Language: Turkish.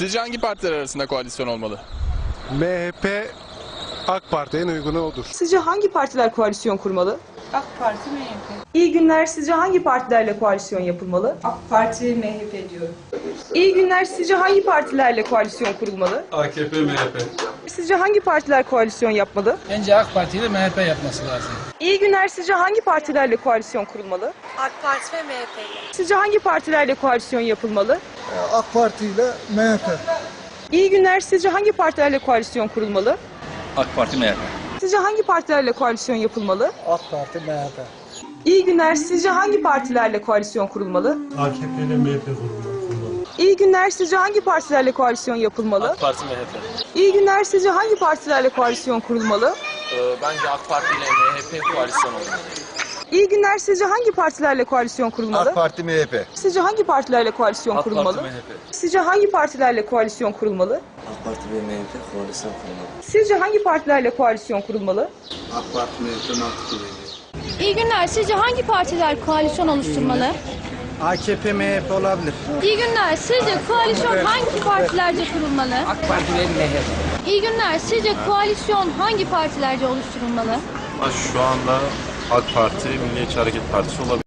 Sizce hangi partiler arasında koalisyon olmalı? MHP AK Parti en uygunu odur. Sizce hangi partiler koalisyon kurmalı? AK Parti MHP. İyi günler sizce hangi partilerle koalisyon yapılmalı? AK Parti MHP diyorum. İyi günler sizce hangi partilerle koalisyon kurulmalı? AKP, MHP. Sizce hangi partiler koalisyon yapmalı? Bence AK Parti ile MHP yapması lazım. İyi günler sizce hangi partilerle koalisyon kurulmalı? AK Parti ve MHP. Sizce hangi partilerle koalisyon yapılmalı? AK Parti ile MHP. İyi günler sizce hangi partilerle koalisyon kurulmalı? AK Parti MHP. Sizce hangi partilerle koalisyon yapılmalı? AK Parti MHP. İyi günler sizce hangi partilerle koalisyon kurulmalı? AKP ile MHP kurulu. İyi günler sizce hangi partilerle koalisyon yapılmalı? Parti MHP. İyi günler sizce hangi partilerle koalisyon kurulmalı? bence AK Parti ile MHP koalisyon olmalı. İyi günler sizce hangi partilerle koalisyon kurulmalı? Parti MHP. Sizce hangi partilerle koalisyon kurulmalı? Sizce hangi partilerle koalisyon kurulmalı? AK Parti ve MHP koalisyon kurmalı. Sizce hangi partilerle koalisyon kurulmalı? AK Parti MHP mantıklı İyi günler. Sizce hangi partiler koalisyon oluşturmalı? AKP MHP olabilir. İyi günler. Sizce koalisyon hangi partilerce kurulmalı? AK Parti ve MHP. İyi günler. Sizce koalisyon hangi partilerce oluşturulmalı? Şu anda AK Parti, Milliyetçi Hareket Partisi olabilir.